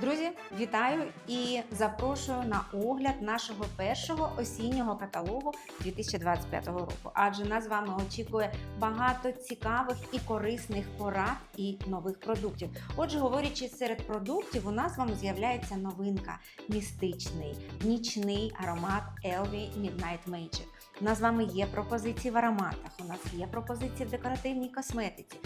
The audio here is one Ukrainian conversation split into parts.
Друзі, вітаю і запрошую на огляд нашого першого осіннього каталогу 2025 року. Адже нас з вами очікує багато цікавих і корисних порад і нових продуктів. Отже, говорячи серед продуктів, у нас з вами з'являється новинка містичний нічний аромат LV Midnight Magic. У нас з вами є пропозиції в ароматах, у нас є пропозиції в декоративній косметиці.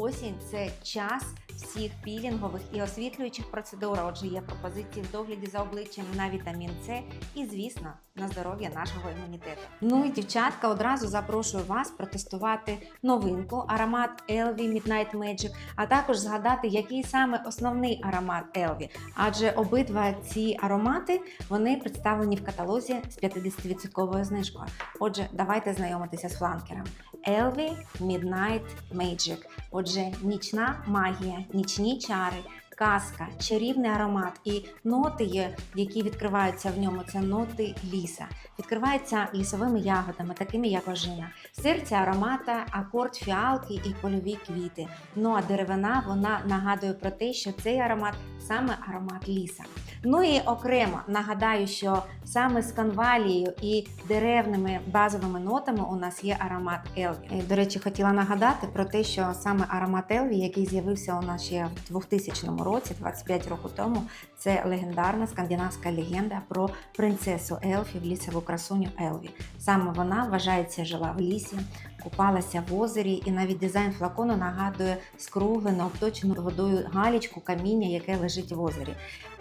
Осінь це час всіх пілінгових і освітлюючих процедур. Отже, є пропозиції в догляді за обличчям на вітамін С і, звісно, на здоров'я нашого імунітету. Ну і дівчатка, одразу запрошую вас протестувати новинку аромат Elvi Midnight Magic, а також згадати, який саме основний аромат Elvi. Адже обидва ці аромати вони представлені в каталозі з 50% знижкою. Отже, давайте знайомитися з фланкером. Elvi Midnight Magic. Отже, нічна магія, нічні чари, казка, чарівний аромат і ноти, які відкриваються в ньому, це ноти ліса. Відкриваються лісовими ягодами, такими як ожина. Серце аромата, акорд фіалки і польові квіти. Ну а деревина вона нагадує про те, що цей аромат саме аромат ліса. Ну і окремо нагадаю, що саме з канвалією і деревними базовими нотами у нас є аромат Елві. До речі, хотіла нагадати про те, що саме аромат Елві, який з'явився у нас ще в 2000 році, 25 років тому, це легендарна скандинавська легенда про принцесу Елфі в лісову красуню Елві. Саме вона вважається жила в лісі, купалася в озері, і навіть дизайн флакону нагадує скруглену, обточену водою галічку каміння, яке лежить в озері.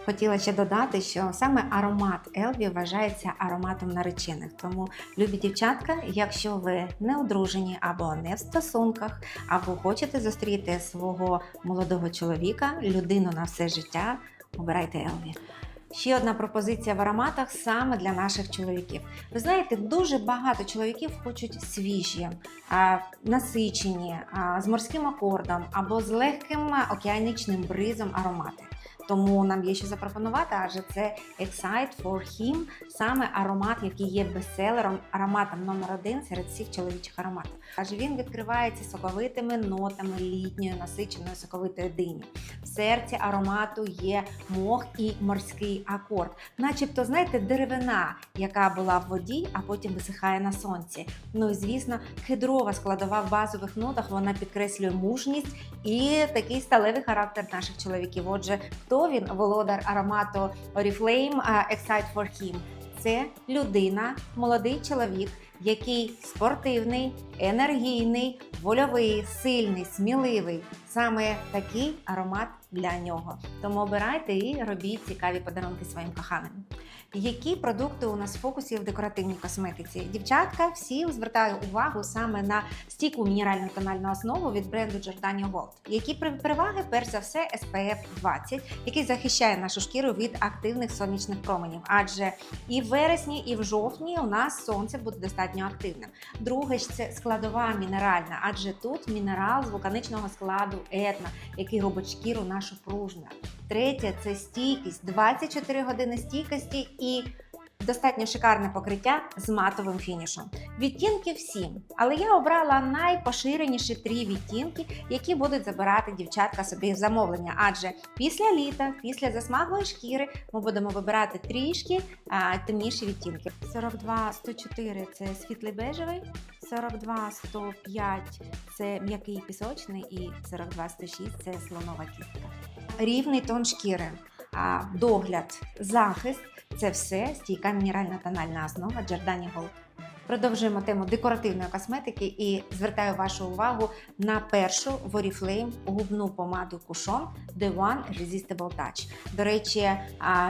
Хотіла ще додати, що саме аромат Елві вважається ароматом наречених. Тому, любі дівчатка, якщо ви не одружені або не в стосунках, або хочете зустріти свого молодого чоловіка, людину на все життя, обирайте Елві. Ще одна пропозиція в ароматах саме для наших чоловіків. Ви знаєте, дуже багато чоловіків хочуть свіжі, насичені, з морським акордом або з легким океанічним бризом аромати. Тому нам є що запропонувати, адже це Excite for Him, саме аромат, який є бестселером, ароматом номер один серед всіх чоловічих ароматів. Адже він відкривається соковитими нотами літньої насиченої соковитої дині. В серці аромату є мох і морський акорд, начебто, знаєте, деревина, яка була в воді, а потім висихає на сонці. Ну і звісно, кедрова складова в базових нотах вона підкреслює мужність і такий сталевий характер наших чоловіків. Отже, хто він володар аромату Oriflame Excite for Him? Це людина, молодий чоловік, який спортивний, енергійний, вольовий, сильний, сміливий. Саме такий аромат для нього. Тому обирайте і робіть цікаві подарунки своїм коханим. Які продукти у нас в фокусі в декоративній косметиці? Дівчатка, всі звертаю увагу саме на стійку мінеральну тональну основу від бренду Giordano Gold. Які переваги, перш за все, SPF 20, який захищає нашу шкіру від активних сонячних променів. Адже і в вересні, і в жовтні у нас сонце буде достатньо активним. Друге ж це складова мінеральна, адже тут мінерал з вулканичного складу етна, який робить шкіру нашу пружною. Третє це стійкість, 24 години стійкості і достатньо шикарне покриття з матовим фінішем. Відтінки всім, але я обрала найпоширеніші три відтінки, які будуть забирати дівчатка собі в замовлення. Адже після літа, після засмаглої шкіри, ми будемо вибирати трішки а, темніші відтінки. 42 104 це світлий бежевий, 42 105 це м'який пісочний, і 42 106 це слонова кістка. Рівний тон шкіри, догляд, захист це все стійка мінеральна тональна основа Giordani Gold. Продовжуємо тему декоративної косметики і звертаю вашу увагу на першу в Oriflame губну помаду Кушон The One Irresistible Touch. До речі,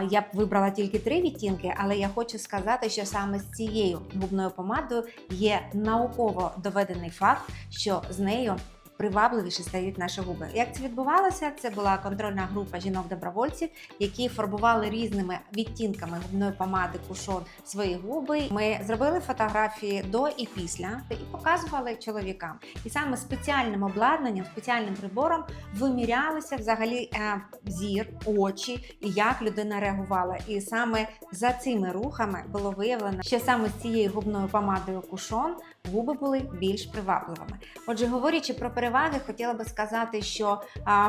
я б вибрала тільки три відтінки, але я хочу сказати, що саме з цією губною помадою є науково доведений факт, що з нею привабливіше стають наші губи. Як це відбувалося? Це була контрольна група жінок-добровольців, які фарбували різними відтінками губної помади кушон свої губи. Ми зробили фотографії до і після і показували чоловікам. І саме спеціальним обладнанням, спеціальним прибором вимірялися взагалі е, зір, очі і як людина реагувала. І саме за цими рухами було виявлено, що саме з цією губною помадою кушон губи були більш привабливими. Отже, говорячи про переваги переваги хотіла би сказати, що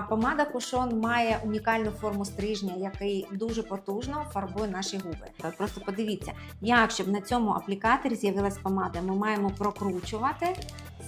помада Кушон має унікальну форму стрижня, який дуже потужно фарбує наші губи. Просто подивіться, як щоб на цьому аплікаторі з'явилась помада, ми маємо прокручувати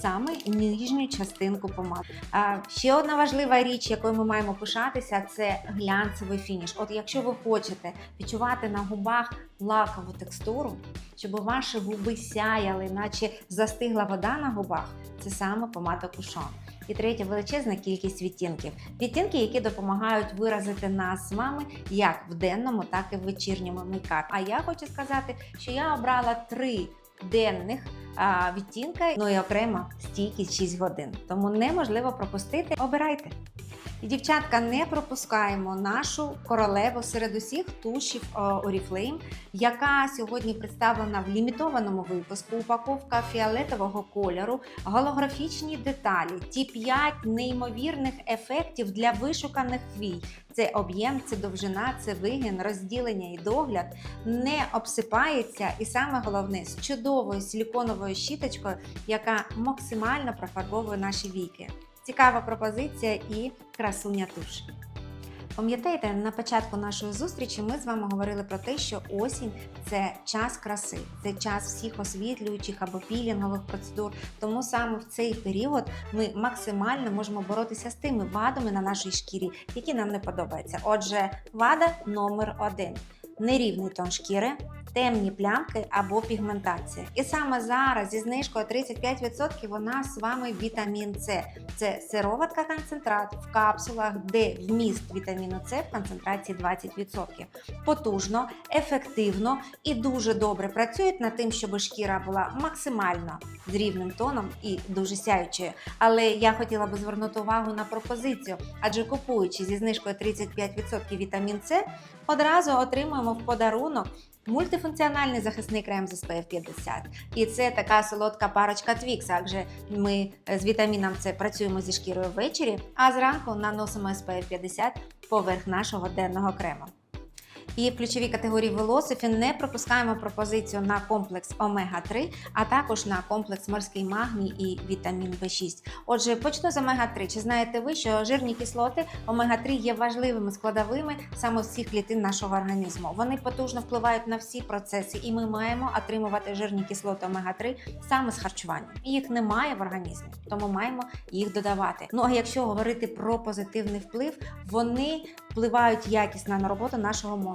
саме нижню частинку помади. А, ще одна важлива річ, якою ми маємо пишатися, це глянцевий фініш. От якщо ви хочете відчувати на губах лакову текстуру, щоб ваші губи сяяли, наче застигла вода на губах, це саме помада Кушон. І третя величезна кількість відтінків. Відтінки, які допомагають виразити нас з вами як в денному, так і в вечірньому мейкапі. А я хочу сказати, що я обрала три денних відтінка, ну і окремо стійкість 6 годин. Тому неможливо пропустити. Обирайте. І, дівчатка, не пропускаємо нашу королеву серед усіх тушів е, Oriflame, яка сьогодні представлена в лімітованому випуску. Упаковка фіолетового кольору, голографічні деталі, ті 5 неймовірних ефектів для вишуканих вій. Це об'єм, це довжина, це вигін, розділення і догляд не обсипається, і саме головне з чудовою силіконовою щіточкою, яка максимально профарбовує наші віки. Цікава пропозиція і красуня туш. Пам'ятаєте, на початку нашої зустрічі ми з вами говорили про те, що осінь це час краси, це час всіх освітлюючих або пілінгових процедур. Тому саме в цей період ми максимально можемо боротися з тими вадами на нашій шкірі, які нам не подобаються. Отже, вада номер один нерівний тон шкіри, темні плямки або пігментація. І саме зараз зі знижкою 35% у нас з вами вітамін С. Це сироватка концентрат в капсулах, де вміст вітаміну С в концентрації 20%. Потужно, ефективно і дуже добре працюють над тим, щоб шкіра була максимально з рівним тоном і дуже сяючою. Але я хотіла би звернути увагу на пропозицію, адже купуючи зі знижкою 35% вітамін С, одразу отримуємо в подарунок. Мультифункціональний захисний крем з SPF 50. І це така солодка парочка Twix, адже ми з вітаміном С працюємо зі шкірою ввечері, а зранку наносимо SPF 50 поверх нашого денного крему. І в ключовій категорії Velocity не пропускаємо пропозицію на комплекс омега-3, а також на комплекс морський магній і вітамін В6. Отже, почну з омега-3. Чи знаєте ви, що жирні кислоти омега-3 є важливими складовими саме всіх клітин нашого організму? Вони потужно впливають на всі процеси, і ми маємо отримувати жирні кислоти омега-3 саме з харчування. Їх немає в організмі, тому маємо їх додавати. Ну а якщо говорити про позитивний вплив, вони впливають якісно на роботу нашого мозку,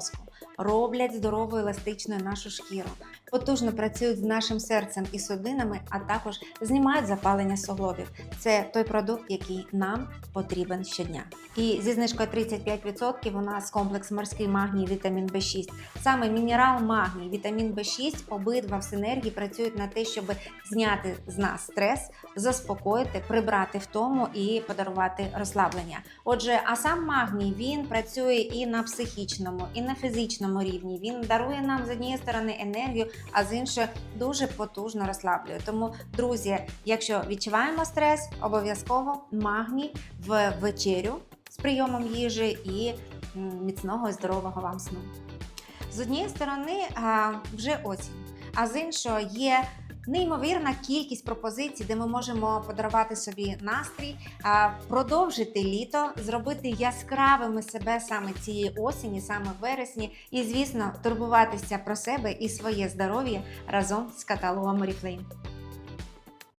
роблять здоровою еластичною нашу шкіру, потужно працюють з нашим серцем і судинами, а також знімають запалення суглобів. Це той продукт, який нам потрібен щодня. І зі знижкою 35% у нас комплекс морський магній, вітамін В6. Саме мінерал магній, вітамін В6 обидва в синергії працюють на те, щоб зняти з нас стрес, заспокоїти, прибрати втому і подарувати розслаблення. Отже, а сам магній він працює і на психічному, і на фізичному рівні. Він дарує нам з однієї сторони енергію, а з іншої дуже потужно розслаблює. Тому, друзі, якщо відчуваємо стрес, обов'язково магній в вечерю з прийомом їжі і міцного і здорового вам сну. З однієї сторони вже осінь, а з іншого є неймовірна кількість пропозицій, де ми можемо подарувати собі настрій, продовжити літо, зробити яскравими себе саме цієї осені, саме в вересні, і, звісно, турбуватися про себе і своє здоров'я разом з каталогом Oriflame.